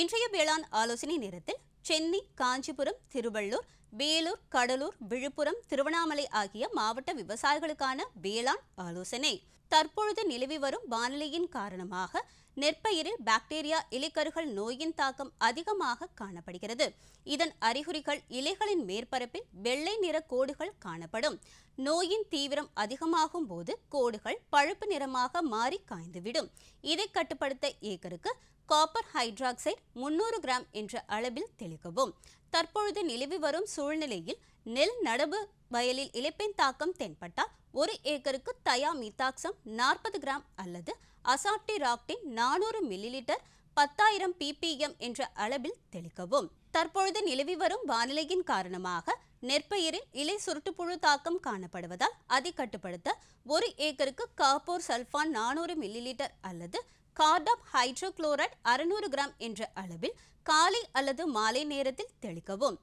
இன்றைய வேளாண் ஆலோசனை நேரத்தில் சென்னை காஞ்சிபுரம் திருவள்ளூர் வேலூர் கடலூர் விழுப்புரம் திருவண்ணாமலை ஆகிய மாவட்ட விவசாயிகளுக்கான வேளாண் ஆலோசனை. தற்பொழுது நிலவி வரும் வானிலையின் காரணமாக நெற்பயிரில் பாக்டீரியா இலைக்கருகள் நோயின் தாக்கம் அதிகமாக காணப்படுகிறது. இதன் அறிகுறிகள் இலைகளின் மேற்பரப்பில் வெள்ளை நிற கோடுகள் காணப்படும். நோயின் தீவிரம் அதிகமாகும் போது கோடுகள் பழுப்பு நிறமாக மாறி காய்ந்துவிடும். இதை கட்டுப்படுத்த ஏக்கருக்கு காப்பர் ஹைட்ராக்சைடு முன்னூறு கிராம் என்ற அளவில் தெளிக்கவும். தற்பொழுது நிலவி வரும் சூழ்நிலையில் நெல் நடவு வயலில் இழப்பின் தாக்கம் தென்பட்டால் ஒரு ஏக்கருக்கு தயா மித்தாக்சம் நாற்பது கிராம் அல்லது அசாப்டி ராக்டின் நானூறு மில்லிலிட்டர் பத்தாயிரம் பிபிஎம் என்ற அளவில் தெளிக்கவும். தற்பொழுது நிலவி வரும் வானிலையின் காரணமாக நெற்பயிரில் இலை சுருட்டுப்புழு தாக்கம் காணப்படுவதால் அதை கட்டுப்படுத்த ஒரு ஏக்கருக்கு காப்போர் சல்ஃபான் நானூறு மில்லிலிட்டர் அல்லது கார்டாப் ஹைட்ரோகுளோரைட் அறுநூறு கிராம் என்ற அளவில் காலை அல்லது மாலை நேரத்தில் தெளிக்கவும்.